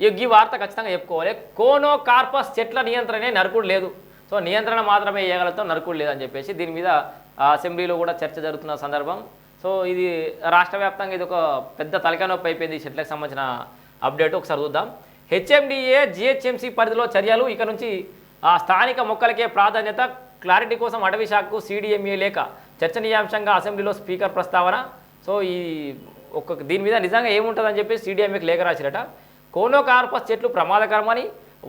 ఈ వార్త ఖచ్చితంగా చెప్పుకోవాలి. కోనో కార్పస్ చెట్ల నియంత్రణే నరుకుడు లేదు. సో నియంత్రణ మాత్రమే చేయగలుగుతాం నరుకుడు లేదని చెప్పేసి దీని మీద అసెంబ్లీలో కూడా చర్చ జరుగుతున్న సందర్భం. సో ఇది రాష్ట్ర వ్యాప్తంగా ఇది ఒక పెద్ద తలకానొప్పి అయిపోయింది చెట్లకు సంబంధించిన అప్డేట్. ఒకసారి చూద్దాం. హెచ్ఎండిఏ జిహెచ్ఎంసీ పరిధిలో చర్యలు. ఇక నుంచి ఆ స్థానిక మొక్కలకే ప్రాధాన్యత క్లారిటీ కోసం అటవీ శాఖకు సిడిఎంఏ లేక చర్చనీయాంశంగా అసెంబ్లీలో స్పీకర్ ప్రస్తావన. సో ఈ ఒక్క దీని మీద నిజంగా ఏముంటుందని చెప్పి సిడిఎంఏకి లేఖ రాసిరట. కోనోకార్పస్ చెట్లు ప్రమాదకరమని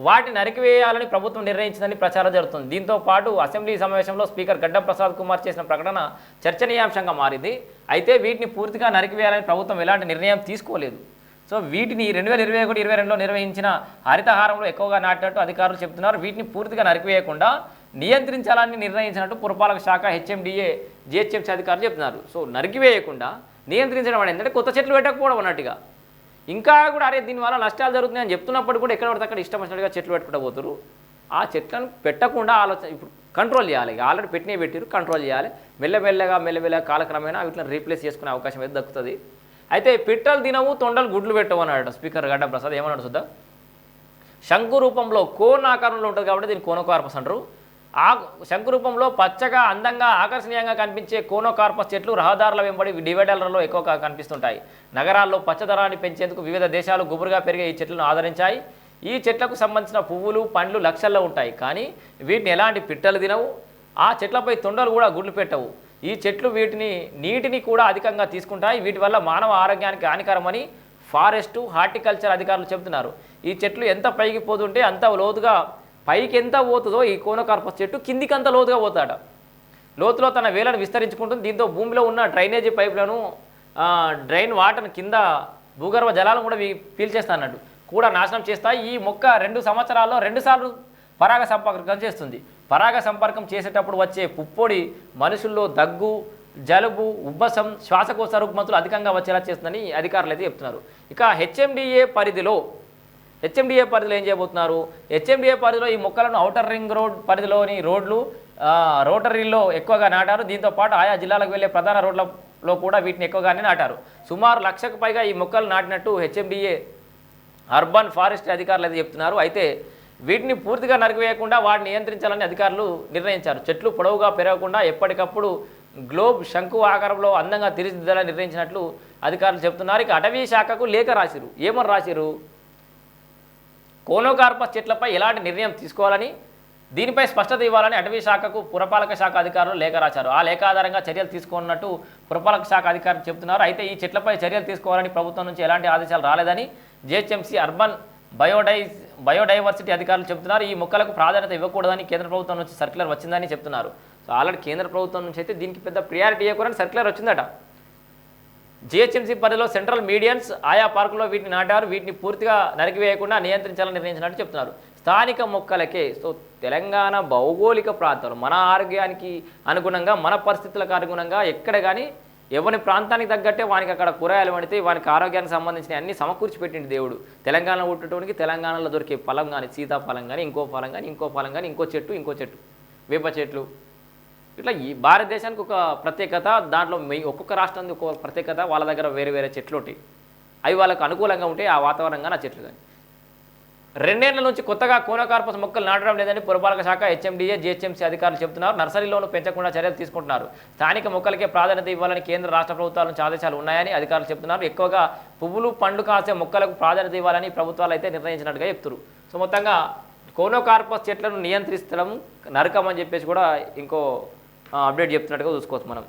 వాటిని నరికివేయాలని ప్రభుత్వం నిర్ణయించిందని ప్రచారం జరుగుతుంది. దీంతో పాటు అసెంబ్లీ సమావేశంలో స్పీకర్ గడ్డం ప్రసాద్ కుమార్ చేసిన ప్రకటన చర్చనీయాంశంగా మారింది. అయితే వీటిని పూర్తిగా నరికివేయాలని ప్రభుత్వం ఎలాంటి నిర్ణయం తీసుకోలేదు. సో వీటిని రెండు వేల ఇరవై ఒకటి ఇరవై రెండులో నిర్వహించిన హరితహారంలో ఎక్కువగా నాటినట్టు అధికారులు చెప్తున్నారు వీటిని పూర్తిగా నరికివేయకుండా నియంత్రించాలని నిర్ణయించినట్టు పురపాలక శాఖ హెచ్ఎండిఏ జిహెచ్ఎంసీ అధికారులు చెప్తున్నారు సో నరికివేయకుండా నియంత్రించడం అనేది ఏంటంటే కొత్త చెట్లు పెట్టకపోవడం అన్నట్టుగా. ఇంకా కూడా అరే దీనివల్ల నష్టాలు జరుగుతున్నాయని చెప్తున్నప్పుడు కూడా ఎక్కడ పడితే అక్కడ ఇష్టం వచ్చినట్టుగా చెట్లు పెట్టుకుంటూ పోతారు ఆ చెట్లను పెట్టకుండా ఆలోచన ఇప్పుడు కంట్రోల్ చేయాలి. ఆల్రెడీ పెట్టినే పెట్టారు కంట్రోల్ చేయాలి. మెల్లమెల్లగా మెల్లమెల్లగా కాలక్రమేణా వీటిని రీప్లేస్ చేసుకునే అవకాశం అయితే దక్కుతుంది. అయితే పిట్టలు దినము తొండలు గుడ్లు పెట్టవు అన్నాడు స్పీకర్ గడ్డ ప్రసాద్. ఏమన్నాడు చూద్దాం శంకు రూపంలో కోన్ ఆకారంలో ఉంటుంది కాబట్టి దీన్ని కోనకార్పస్ అంటారు. ఆ శంకురూపంలో పచ్చగా అందంగా ఆకర్షణీయంగా కనిపించే కోనోకార్పస్ చెట్లు రహదారుల వెంబడి డివైడర్లలో ఎక్కువగా కనిపిస్తుంటాయి. నగరాల్లో పచ్చదనాన్ని పెంచేందుకు వివిధ దేశాలు గుబురుగా పెరిగే ఈ చెట్లను ఆదరించాయి. ఈ చెట్లకు సంబంధించిన పువ్వులు పండ్లు లక్షల్లో ఉంటాయి. కానీ వీటిని ఎలాంటి పిట్టలు తినవు? ఆ చెట్లపై తొండలు కూడా గుడ్లు పెట్టవు. ఈ చెట్లు వీటిని నీటిని కూడా అధికంగా తీసుకుంటాయి. వీటి వల్ల మానవ ఆరోగ్యానికి హానికరమని ఫారెస్టు హార్టికల్చర్ అధికారులు చెబుతున్నారు. ఈ చెట్లు ఎంత పైకి పోతుంటే అంత లోతుగా పైకి ఎంత పోతుందో ఈ కోనకార్పస్ చెట్టు కిందికి అంత లోతుగా పోతాడ లోతులో తన వేలను విస్తరించుకుంటుంది. దీంతో భూమిలో ఉన్న డ్రైనేజీ పైపులను డ్రైన్ వాటర్ కింద భూగర్భ జలాలను కూడా పీల్చేస్తానట్టు కూడా నాశనం చేస్తాయి ఈ మొక్క రెండు సంవత్సరాల్లో రెండుసార్లు పరాగ సంపర్కం చేస్తుంది. పరాగ సంపర్కం చేసేటప్పుడు వచ్చే పుప్పొడి మనుషుల్లో దగ్గు జలుబు ఉబ్బసం శ్వాసకోశ రుగ్మతులు అధికంగా వచ్చేలా చేస్తుందని అధికారులు అయితే చెప్తున్నారు. ఇక హెచ్ఎండిఏ పరిధిలో హెచ్ఎండిఏ పరిధిలో ఏం చేయబోతున్నారు? హెచ్ఎండిఏ పరిధిలో ఈ మొక్కలను ఔటర్ రింగ్ రోడ్ పరిధిలోని రోడ్లు రోటరీలో రోటరీల్లో ఎక్కువగా నాటారు. దీంతో పాటు ఆయా జిల్లాలకు వెళ్ళే ప్రధాన రోడ్లలో కూడా వీటిని ఎక్కువగానే నాటారు. సుమారు లక్షకు పైగా ఈ మొక్కలు నాటినట్టు హెచ్ఎండిఏ అర్బన్ ఫారెస్ట్ అధికారులు అయితే చెప్తున్నారు. అయితే వీటిని పూర్తిగా నరికివేయకుండా వాటిని నియంత్రించాలని అధికారులు నిర్ణయించారు. చెట్లు పొడవుగా పెరగకుండా ఎప్పటికప్పుడు గ్లోబ్ శంకు ఆకారంలో అందంగా తీర్చిదిద్దాలని నిర్ణయించినట్లు అధికారులు చెప్తున్నారు. ఇక అటవీ శాఖకు లేఖ రాసిరు ఏమని రాసిరు కోనోకార్పస్ చెట్లపై ఎలాంటి నిర్ణయం తీసుకోవాలని దీనిపై స్పష్టత ఇవ్వాలని అటవీ శాఖకు పురపాలక శాఖ అధికారులు లేఖ రాశారు. ఆ లేఖ ఆధారంగా చర్యలు తీసుకున్నట్టు పురపాలక శాఖ అధికారులు చెబుతున్నారు. అయితే ఈ చెట్లపై చర్యలు తీసుకోవాలని ప్రభుత్వం నుంచి ఎలాంటి ఆదేశాలు రాలేదని జిహెచ్ఎంసీ అర్బన్ బయోడై బయోడైవర్సిటీ అధికారులు చెబుతున్నారు. ఈ మొక్కలకు ప్రాధాన్యత ఇవ్వకూడదని కేంద్ర ప్రభుత్వం నుంచి సర్క్యులర్ వచ్చిందని చెప్తున్నారు సో ఆల్రెడీ కేంద్ర ప్రభుత్వం నుంచి అయితే దీనికి పెద్ద ప్రియారిటీ ఇవ్వకూడని సర్క్యులర్ వచ్చిందట. జిహెచ్ఎంసీ పరిధిలో సెంట్రల్ మీడియన్స్ ఆయా పార్కులో వీటిని నాటారు వీటిని పూర్తిగా నరికివేయకుండా నియంత్రించాలని నిర్ణయించినట్టు చెప్తున్నారు. స్థానిక మొక్కలకే సో తెలంగాణ భౌగోళిక ప్రాంతాలు మన ఆరోగ్యానికి అనుగుణంగా మన పరిస్థితులకు అనుగుణంగా ఎక్కడ కానీ ఎవరి ప్రాంతానికి తగ్గట్టే వానికి అక్కడ కూరగాయలు పడితే వానికి ఆరోగ్యానికి సంబంధించిన అన్ని సమకూర్చి పెట్టింది దేవుడు. తెలంగాణ పుట్టడానికి తెలంగాణలో దొరికే ఫలం కానీ సీతాఫలం కానీ ఇంకో ఫలం కానీ ఇంకో ఫలం కానీ ఇంకో చెట్టు ఇంకో చెట్టు. వేప చెట్లు ఇట్లా ఈ భారతదేశానికి ఒక ప్రత్యేకత దాంట్లో మెయి- ఒక్కొక్క రాష్ట్రానికి ఒక్కొక్క ప్రత్యేకత వాళ్ళ దగ్గర వేరే వేరే చెట్లు ఉంటాయి. అవి వాళ్ళకు అనుకూలంగా ఉంటాయి ఆ వాతావరణంగా నా చెట్లు కానీ. రెండేళ్ళ నుంచి కొత్తగా కోనకార్పస్ మొక్కలు నాటడం లేదని పురపాలక శాఖ హెచ్ఎండిఏ జిహెచ్ఎంసీ అధికారులు చెబుతున్నారు. నర్సరీలోనూ పెంచకుండా చర్యలు తీసుకుంటున్నారు. స్థానిక మొక్కలకే ప్రాధాన్యత ఇవ్వాలని కేంద్ర రాష్ట్ర ప్రభుత్వాల నుంచి ఆదేశాలు ఉన్నాయని అధికారులు చెబుతున్నారు. ఎక్కువగా పువ్వులు పండ్లు కాసే మొక్కలకు ప్రాధాన్యత ఇవ్వాలని ప్రభుత్వాలు అయితే నిర్ణయించినట్టుగా చెప్తున్నారు. సో మొత్తంగా కోనోకార్పస్ చెట్లను నియంత్రిస్తడం నరకం అని చెప్పేసి కూడా ఇంకో అప్డేట్ చెప్తున్నట్టుగా చూసుకోవచ్చు మనం.